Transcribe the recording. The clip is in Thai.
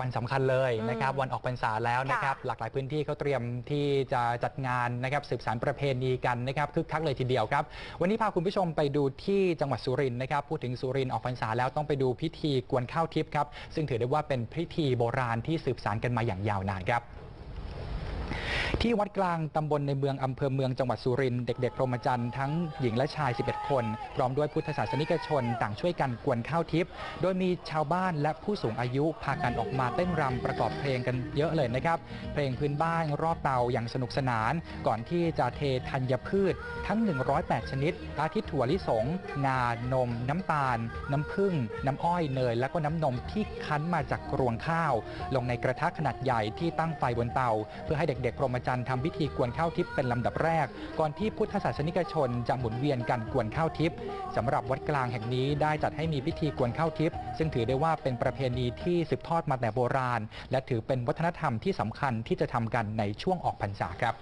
วันสำคัญเลยนะครับอืมวันออกพรรษาแล้วนะครับค่ะหลากหลายพื้นที่เขาเตรียมที่จะจัดงานนะครับสืบสานประเพณีกันนะครับคึกคักเลยทีเดียวครับ วันนี้พาคุณผู้ชมไปดูที่จังหวัดสุรินทร์นะครับพูดถึงสุรินทร์ออกพรรษาแล้วต้องไปดูพิธีกวนข้าวทิพย์ครับซึ่งถือได้ว่าเป็นพิธีโบราณที่สืบสานกันมาอย่างยาวนานครับ ที่วัดกลางตำบลในเมืองอำเภอเมืองจังหวัดสุรินทร์เด็กๆพรหมจรรย์ทั้งหญิงและชาย 11 คน พร้อมด้วยพุทธศาสนิกชนต่างช่วยกันกวนข้าวทิพย์โดยมีชาวบ้านและผู้สูงอายุพากันออกมาเต้นรำประกอบเพลงกันเยอะเลยนะครับ เพลงพื้นบ้านรอบเตาอย่างสนุกสนาน ก่อนที่จะเทธัญพืชทั้ง 108 ชนิด อาทิถั่วลิสง งานม น้ำตาล น้ำผึ้งน้ำอ้อยเนย และก็น้ำนมที่คั้นมาจากกรวงข้าว ลงในกระทะขนาดใหญ่ที่ตั้งไฟบนเตา เพื่อให้เด็กๆพรหมจรรย์ทำพิธีกวนข้าวทิพย์เป็นลำดับแรก ก่อนที่พุทธศาสนิกชนจะหมุนเวียนกันกวนข้าวทิพย์สำหรับวัดกลางแห่งนี้ได้จัดให้มีพิธีกวนข้าวทิพย์ซึ่งถือได้ว่าเป็นประเพณีที่สืบทอดมาแต่โบราณ และถือเป็นวัฒนธรรมที่สำคัญที่จะทำกันในช่วงออกพรรษาครับ